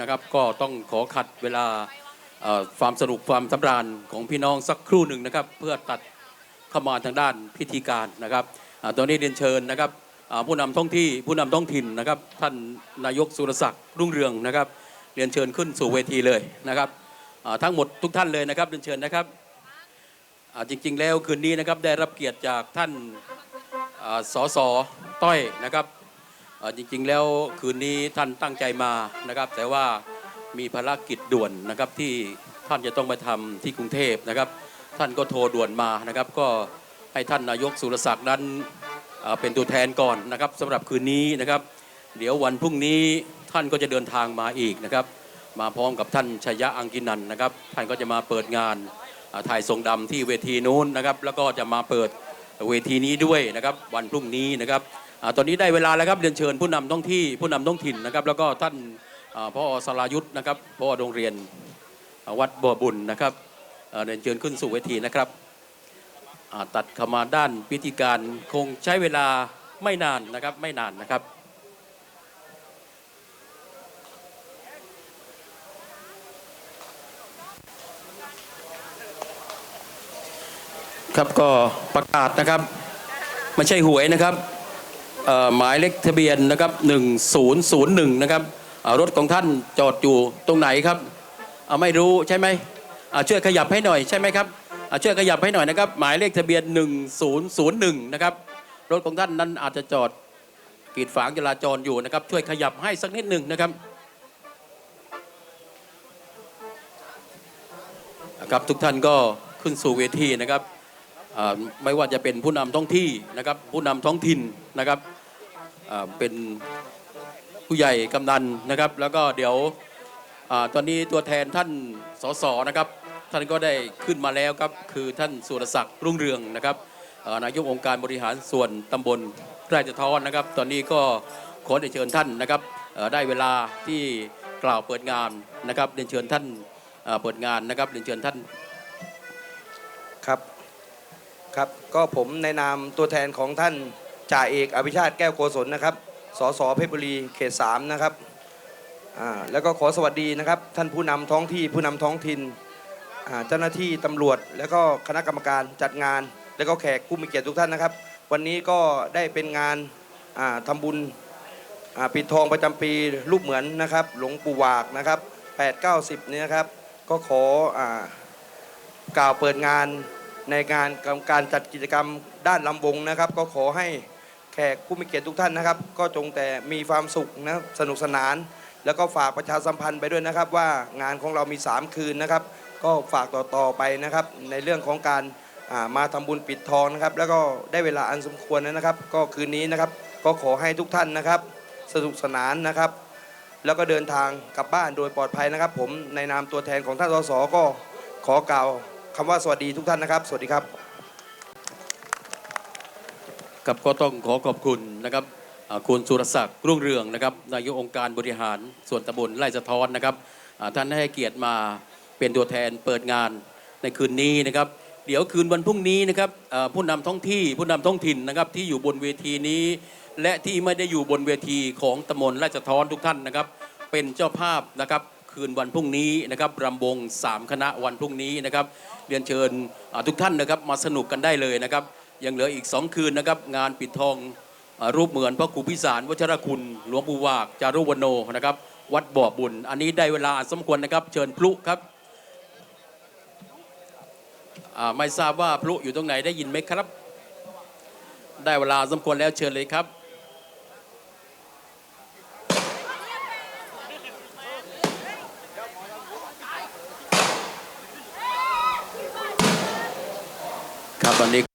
นะครับ ก็ต้องขอขัดเวลาความสนุกความสำราญของพี่น้องสักครู่หนึ่งนะครับ เพื่อตัดเข้ามาทางด้านพิธีการนะครับอตอนนี้เรียนเชิญนะครับผู้นำท้องที่ผู้นำท้องถิ่นนะครับ ท่านนายกสุรศักดิ์รุ่งเรืองนะครับ เรียนเชิญขึ้นสู่เวทีเลยนะครับทั้งหมดทุกท่านเลยนะครับเรียนเชิญนะครับจริง ๆ แล้วคืนนี้นะครับได้รับเกียรติจากท่านสสต้อยนะครับ จริงๆแล้วคืนนี้ท่านตั้งใจมานะครับ แต่ว่ามีภารกิจด่วนนะครับที่ท่านจะต้องไปทำที่กรุงเทพนะครับ ท่านก็โทรด่วนมานะครับ ก็ให้ท่านนายกสุรศักดิ์นั้นเป็นตัวแทนก่อนนะครับสำหรับคืนนี้นะครับ เดี๋ยววันพรุ่งนี้ท่านก็จะเดินทางมาอีกนะครับ มาพร้อมกับท่านชยะอังกินันนะครับ ท่านก็จะมาเปิดงานถ่ายทรงดำที่เวทีนู้นนะครับ แล้วก็จะมาเปิด เวทีนี้ด้วยนะครับวันพรุ่งนี้นะครับอตอนนี้ได้เวลาแล้วครับเรียนเชิญผู้นำท้องที่ผู้นำท้องถิ่นนะครับ แล้วก็ท่านพ่อสรายุทธ์นะครับพ่อโรงเรียนวัดบัวบุญนะครับเรียนเชิญขึ้นสู่เวทีนะครับตัดขมาด้านพิธีการคงใช้เวลาไม่นานนะครับไม่นานนะครับ ครับก็ประกาศนะครับ ไม่ใช่หวยนะครับหมายเลขทะเบียนนะครับ1001นะครับเอ่อรถของท่านจอดอยู่ตรงไหนครับไม่รู้ใช่ไหมช่วยขยับให้หน่อยใช่ไหมครับช่วยขยับให้หน่อยนะครับ หมายเลขทะเบียน 1001นะครับรถของท่านนั้นอาจจะจอดกีดฝางจราจรอยู่นะครับ ช่วยขยับให้สักนิดหนึ่งนะครับครับทุกท่านก็ขึ้นสู่เวทีนะครับ ไม่ว่าจะเป็นผู้นำท้องที่นะครับผู้นำท้องถิ่นนะครับเป็นผู้ใหญ่กำนันนะครับ แล้วก็เดี๋ยวอตอนนี้ตัวแทนท่านสสนะครับ ท่านก็ได้ขึ้นมาแล้วครับคือท่านสุรศักดิ์รุ่งเรืองนะครับนายกองค์การบริหารส่วนตำบลไร่จะท้อนนะครับ ตอนนี้ก็ขอเชิญท่านนะครับได้เวลาที่กล่าวเปิดงานนะครับเรียนเชิญท่านเปิดงานนะครับเรียนเชิญท่านครับ ครับก็ผมในนามตัวแทนของท่านจ่าเอกอภิชาติแก้วโกศลนะครับสสเพชรบุรีเขตสามนะครับอ่าแล้วก็ขอสวัสดีนะครับ ท่านผู้นำท้องที่ผู้นำท้องถิ่นอ่าเจ้าหน้าที่ตำรวจ แล้วก็คณะกรรมการจัดงาน แล้วก็แขกผู้มีเกียรติทุกท่านนะครับ วันนี้ก็ได้เป็นงานอ่าทำบุญอ่าปิดทองประจำปีรูปเหมือนนะครับ หลวงปู่หวากนะครับ8 9 0เนี่ยนะครับ ก็ขออ่ากล่าวเปิดงาน ในงานการจัดกิจกรรมด้านลำวงนะครับ ก็ขอให้แขกผู้มีเกียรติทุกท่านนะครับ ก็จงแต่มีความสุขนะสนุกสนาน แล้วก็ฝากประชาสัมพันธ์ไปด้วยนะครับ ว่างานของเรามี 3 คืนนะครับ ก็ฝากต่อๆไปนะครับ ในเรื่องของการมาทำบุญปิดทองนะครับ แล้วก็ได้เวลาอันสมควรแล้วนะครับ ก็คืนนี้นะครับ ก็ขอให้ทุกท่านนะครับ สนุกสนานนะครับ แล้วก็เดินทางกลับบ้านโดยปลอดภัยนะครับ ผมในนามตัวแทนของท่านสสก็ขอกล่าว คำว่าสวัสดีทุกท่านนะครับ สวัสดีครับครับก็ต้องขอขอบคุณนะครับอ่าคุณสุรศักดิ์รุ่งเรืองนะครับนายกองค์การบริหารส่วนตำบลไร่สะท้อนนะครับอ่าท่านให้เกียรติมาเป็นตัวแทนเปิดงานในคืนนี้นะครับ เดี๋ยวคืนวันพรุ่งนี้นะครับอ่าผู้นำท้องที่ผู้นำท้องถิ่นนะครับที่อยู่บนเวทีนี้ และที่ไม่ได้อยู่บนเวทีของตำบลไร่สะท้อนทุกท่านนะครับ เป็นเจ้าภาพนะครับ คืนวันพรุ่งนี้นะครับรำวงสามคณะวันพรุ่งนี้นะครับเรียนเชิญทุกท่านนะครับมาสนุกกันได้เลยนะครับ ยังเหลืออีก 2 คืนนะครับงานปิดทองรูปเหมือนพระครูพิสารวัชรคุณ หลวงปู่วากจารุวโนนะครับ วัดบ่อบุญ อันนี้ได้เวลาสมควรนะครับ เชิญพลุครับไม่ทราบว่าพลุอยู่ตรงไหนได้ยินไหมครับ ได้เวลาสมควรแล้วเชิญเลยครับ ครับตอนนี้